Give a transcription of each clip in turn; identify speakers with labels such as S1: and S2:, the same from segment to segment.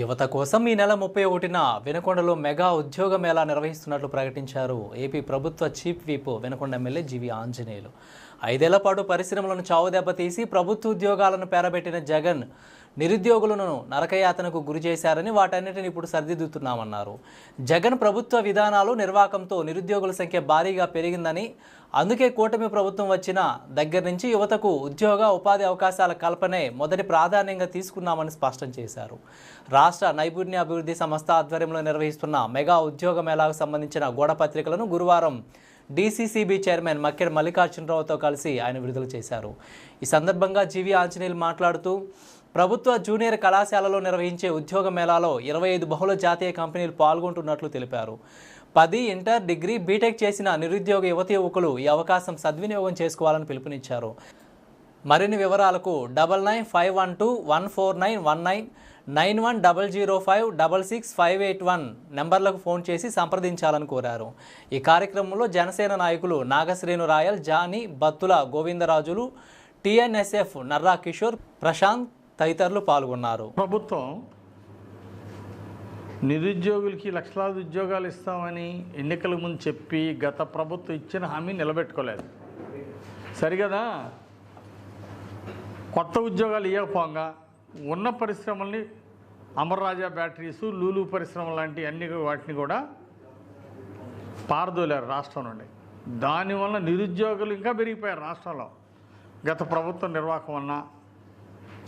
S1: యువత కోసం ఈ నెల ముప్పై ఒకటిన వినకొండలో మెగా ఉద్యోగ మేళా నిర్వహిస్తున్నట్లు ప్రకటించారు ఏపీ ప్రభుత్వ chief whip Vinukonda MLA G V Anjaneyulu. ఐదేళ్ళ పాటు పరిశ్రమలను చావు దెబ్బతీసి ప్రభుత్వ ఉద్యోగాలను పేరబెట్టిన జగన్ నిరుద్యోగులను నరకయాతనకు గురి చేశారని వాటన్నిటిని ఇప్పుడు సరిదిద్దుతున్నామన్నారు. జగన్ ప్రభుత్వ విధానాలు నిర్వాకంతో నిరుద్యోగుల సంఖ్య భారీగా పెరిగిందని అందుకే కూటమి ప్రభుత్వం వచ్చిన దగ్గర నుంచి యువతకు ఉద్యోగ ఉపాధి అవకాశాల కల్పనే మొదటి ప్రాధాన్యంగా తీసుకున్నామని స్పష్టం చేశారు. రాష్ట్ర నైపుణ్య అభివృద్ధి సంస్థ ఆధ్వర్యంలో నిర్వహిస్తున్న మెగా ఉద్యోగ మేళాకు సంబంధించిన గోడపత్రికలను గురువారం డీసీసీబీ చైర్మన్ మక్కెడ మల్లికార్జునరావుతో కలిసి ఆయన విడుదల చేశారు. ఈ సందర్భంగా జీవి ఆంజనేయులు మాట్లాడుతూ ప్రభుత్వ జూనియర్ కళాశాలలో నిర్వహించే ఉద్యోగ మేళాలో ఇరవై ఐదు బహుళ జాతీయ కంపెనీలు పాల్గొంటున్నట్లు తెలిపారు. పది ఇంటర్ డిగ్రీ బీటెక్ చేసిన నిరుద్యోగ యువతి యువకులు ఈ అవకాశం సద్వినియోగం చేసుకోవాలని పిలుపునిచ్చారు. మరిన్ని వివరాలకు double nine five one two one four nine one nine nine one double zero five double six five eight one నెంబర్లకు ఫోన్ చేసి సంప్రదించాలని కోరారు. ఈ కార్యక్రమంలో జనసేన నాయకులు నాగశ్రేణు రాయల్ జానీ బత్తుల గోవిందరాజులు టిఎన్ఎస్ఎఫ్ నర్రా కిషోర్ ప్రశాంత్ తదితరులు పాల్గొన్నారు.
S2: ప్రభుత్వం నిరుద్యోగులకి లక్షలాది ఉద్యోగాలు ఇస్తామని ఎన్నికల ముందు చెప్పి గత ప్రభుత్వం ఇచ్చిన హామీ నిలబెట్టుకోలేదు. సరిగదా? కొత్త ఉద్యోగాలు ఇవ్వకపోగా ఉన్న పరిశ్రమల్ని అమర్రాజా బ్యాటరీస్ లూలు పరిశ్రమ లాంటి అన్ని వాటిని కూడా పారదోలారు రాష్ట్రం నుండి. దానివల్ల నిరుద్యోగులు ఇంకా పెరిగిపోయారు రాష్ట్రంలో. గత ప్రభుత్వ నిర్వాహకం వలన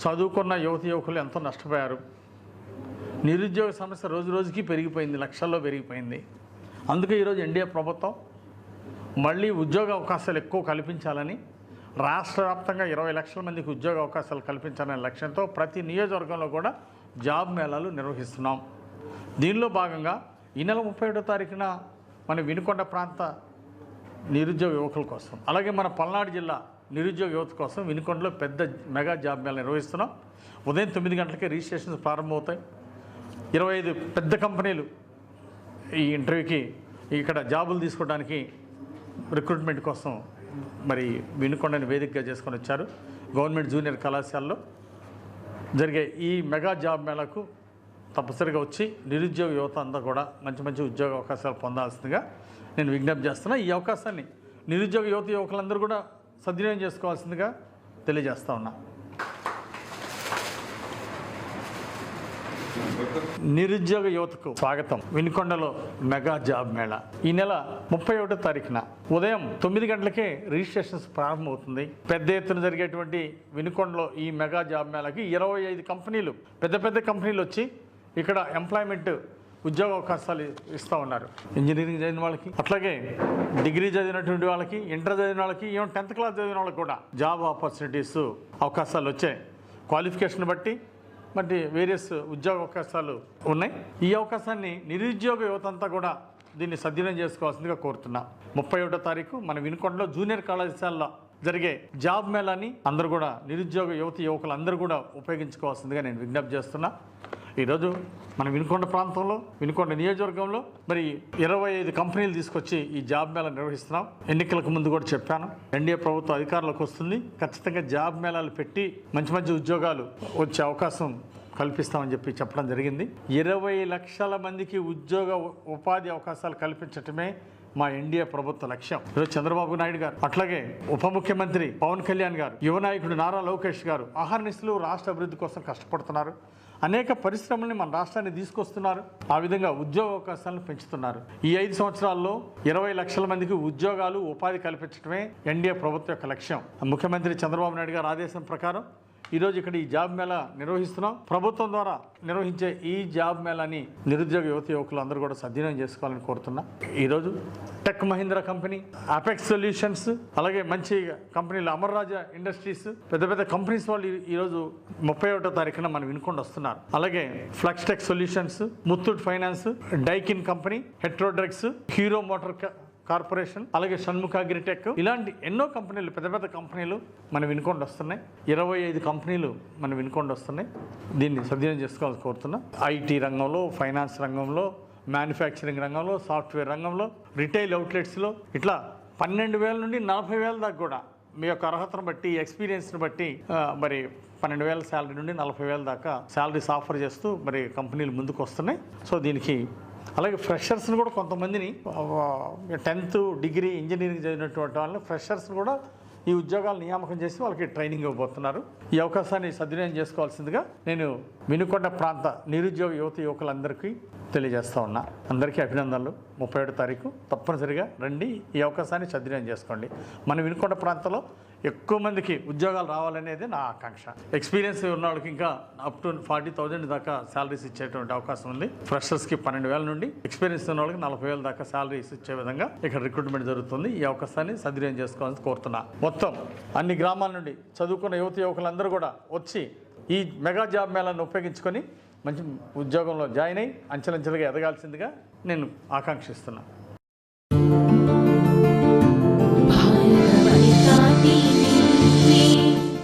S2: చదువుకున్న యువతి యువకులు ఎంతో నష్టపోయారు. నిరుద్యోగ సమస్య రోజు రోజుకి పెరిగిపోయింది లక్షల్లో పెరిగిపోయింది. అందుకే ఈరోజు ఎన్డీఏ ప్రభుత్వం మళ్ళీ ఉద్యోగ అవకాశాలు ఎక్కువ కల్పించాలని రాష్ట్ర వ్యాప్తంగా ఇరవై లక్షల మందికి ఉద్యోగ అవకాశాలు కల్పించాలనే లక్ష్యంతో ప్రతి నియోజకవర్గంలో కూడా జాబ్ మేళాలు నిర్వహిస్తున్నాం. దీనిలో భాగంగా ఈ నెల ముప్పై ఏడో తారీఖున మన వినుకొండ ప్రాంత నిరుద్యోగ యువకుల కోసం అలాగే మన పల్నాడు జిల్లా నిరుద్యోగ యువత కోసం వినుకొండలో పెద్ద మెగా జాబ్ మేళ నిర్వహిస్తున్నాం. ఉదయం తొమ్మిది గంటలకే రిజిస్ట్రేషన్స్ ప్రారంభమవుతాయి. ఇరవై ఐదు పెద్ద కంపెనీలు ఈ ఇంటర్వ్యూకి ఇక్కడ జాబులు తీసుకోవడానికి రిక్రూట్మెంట్ కోసం మరి వినుకొండని వేదికగా చేసుకొని వచ్చారు. గవర్నమెంట్ జూనియర్ కళాశాలలో జరిగే ఈ మెగా జాబ్ మేళకు తప్పనిసరిగా వచ్చి నిరుద్యోగ యువత అంతా కూడా మంచి మంచి ఉద్యోగ అవకాశాలు పొందాల్సిందిగా నేను విజ్ఞప్తి చేస్తున్నా. ఈ అవకాశాన్ని నిరుద్యోగ యువత యువకులందరూ కూడా సద్వినియోగం చేసుకోవాల్సిందిగా తెలియజేస్తా ఉన్నా. నిరుద్యోగ యువతకు స్వాగతం. వినుకొండలో మెగా జాబ్ మేళా. ఈ నెల ముప్పై ఒకటో తారీఖున ఉదయం తొమ్మిది గంటలకే రిజిస్ట్రేషన్స్ ప్రారంభమవుతుంది. పెద్ద ఎత్తున జరిగేటువంటి వినుకొండలో ఈ మెగా జాబ్ మేళాకి ఇరవై ఐదు కంపెనీలు పెద్ద పెద్ద కంపెనీలు వచ్చి ఇక్కడ ఎంప్లాయ్మెంట్ ఉద్యోగ అవకాశాలు ఇస్తూ ఉన్నారు. ఇంజనీరింగ్ చదివిన వాళ్ళకి అట్లాగే డిగ్రీ చదివినటువంటి వాళ్ళకి ఇంటర్ చదివిన వాళ్ళకి ఏమో టెన్త్ క్లాస్ చదివిన వాళ్ళకి కూడా జాబ్ ఆపర్చునిటీస్ అవకాశాలు వచ్చాయి క్వాలిఫికేషన్ బట్టి మరి వేరియస్ ఉద్యోగ అవకాశాలు ఉన్నాయి. ఈ అవకాశాన్ని నిరుద్యోగ యువత అంతా కూడా దీన్ని సద్వినియోగం చేసుకోవాల్సిందిగా కోరుతున్నా. ముప్పై ఒకటో తారీఖు మన వినుకొండలో జూనియర్ కళాశాలలో జరిగే జాబ్ మేళాని అందరూ కూడా నిరుద్యోగ యువతి యువకులు అందరూ కూడా ఉపయోగించుకోవాల్సిందిగా నేను విజ్ఞప్తి చేస్తున్నా. ఈరోజు మన వినుకొండ ప్రాంతంలో వినుకొండ నియోజకవర్గంలో మరి ఇరవై ఐదు కంపెనీలు తీసుకొచ్చి ఈ జాబ్ మేళా నిర్వహిస్తున్నాం. ఎన్నికలకు ముందు కూడా చెప్పాను. ఎన్డీఏ ప్రభుత్వం అధికారంలోకి వస్తుంది. ఖచ్చితంగా జాబ్ మేళాలు పెట్టి మంచి మంచి ఉద్యోగాలు వచ్చే అవకాశం కల్పిస్తామని చెప్పి చెప్పడం జరిగింది. ఇరవై లక్షల మందికి ఉద్యోగ ఉపాధి అవకాశాలు కల్పించటమే మా ఎన్డీఏ ప్రభుత్వ లక్ష్యం. ఈరోజు చంద్రబాబు నాయుడు గారు అట్లాగే ఉప ముఖ్యమంత్రి పవన్ కళ్యాణ్ గారు యువ నాయకుడు నారా లోకేష్ గారు ఆహర్నిశలు రాష్ట్ర అభివృద్ధి కోసం కష్టపడుతున్నారు. అనేక పరిశ్రమల్ని మన రాష్ట్రాన్ని తీసుకొస్తున్నారు. ఆ విధంగా ఉద్యోగ అవకాశాలను పెంచుతున్నారు. ఈ ఐదు సంవత్సరాల్లో ఇరవై లక్షల మందికి ఉద్యోగాలు ఉపాధి కల్పించడమే ఎన్డీఏ ప్రభుత్వం యొక్క లక్ష్యం. ముఖ్యమంత్రి చంద్రబాబు నాయుడు గారు ఆదేశం ప్రకారం ఈరోజు ఇక్కడ ఈ జాబ్ మేళా నిర్వహిస్తున్నాం. ప్రభుత్వం ద్వారా నిర్వహించే ఈ జాబ్ మేళాని నిరుద్యోగ యువత యువకులు అందరూ కూడా సద్వినియోగం చేసుకోవాలని కోరుతున్నా. ఈరోజు Tech Mahindra company Apex Solutions అలాగే మంచి కంపెనీలు అమర్రాజా ఇండస్ట్రీస్ పెద్ద పెద్ద కంపెనీస్ వాళ్ళు ఈరోజు ముప్పై ఒకటో తారీఖున మనం వినుకొని వస్తున్నారు. అలాగే Flux Tech Solutions Muthoot finance Daikin company హెట్రోడ్రెక్స్ Hero Motor Corporation అలాగే షణ్ముఖ అగ్రిటెక్ ఇలాంటి ఎన్నో కంపెనీలు పెద్ద పెద్ద కంపెనీలు మన వినుకొండ వస్తున్నాయి. ఇరవై ఐదు కంపెనీలు మన వినుకొండ వస్తున్నాయి. దీన్ని సద్వినియోగం చేసుకోవాలని కోరుతున్నా. ఐటీ రంగంలో ఫైనాన్స్ రంగంలో మ్యానుఫ్యాక్చరింగ్ రంగంలో సాఫ్ట్వేర్ రంగంలో రిటైల్ అవుట్లెట్స్లో ఇట్లా పన్నెండు వేల నుండి నలభై వేల దాకా కూడా మీ యొక్క అర్హతను బట్టి ఎక్స్పీరియన్స్ని బట్టి మరి పన్నెండు వేల శాలరీ నుండి నలభై వేల దాకా శాలరీస్ ఆఫర్ చేస్తూ మరి కంపెనీలు ముందుకు వస్తున్నాయి. సో దీనికి అలాగే ఫ్రెషర్స్ని కూడా కొంతమందిని టెన్త్ డిగ్రీ ఇంజనీరింగ్ చదివినటువంటి వాళ్ళని ఫ్రెషర్స్ని కూడా ఈ ఉద్యోగాలు నియామకం చేసి వాళ్ళకి ట్రైనింగ్ ఇవ్వబోతున్నారు. ఈ అవకాశాన్ని సద్వినియోగం చేసుకోవాల్సిందిగా నేను వినుకొండ ప్రాంత నిరుద్యోగ యువత యువకులందరికీ తెలియజేస్తా ఉన్నా. అందరికీ అభినందనలు. ముప్పై ఏడు తారీఖు తప్పనిసరిగా రండి. ఈ అవకాశాన్ని సద్వినియోగం చేసుకోండి. మన వినుకొండ ప్రాంతంలో ఎక్కువ మందికి ఉద్యోగాలు రావాలనేది నా ఆకాంక్ష. ఎక్స్పీరియన్స్ ఉన్న వాళ్ళకి ఇంకా అప్ టు ఫార్టీ థౌజండ్ దాకా శాలరీస్ ఇచ్చేటువంటి అవకాశం ఉంది. ఫ్రెషర్స్కి పన్నెండు వేల నుండి ఎక్స్పీరియన్స్ ఉన్న వాళ్ళకి నలభై వేల దాకా శాలరీస్ ఇచ్చే విధంగా ఇక్కడ రిక్రూట్మెంట్ జరుగుతుంది. ఈ అవకాశాన్ని సద్వినియోగం చేసుకోవాలని కోరుతున్నా. మొత్తం అన్ని గ్రామాల నుండి చదువుకున్న యువత యువకులందరూ కూడా వచ్చి ఈ మెగా జాబ్ మేళాన్ని ఉపయోగించుకొని మంచి ఉద్యోగంలో జాయిన్ అయ్యి అంచెలంచెలుగా ఎదగాల్సిందిగా నేను ఆకాంక్షిస్తున్నాను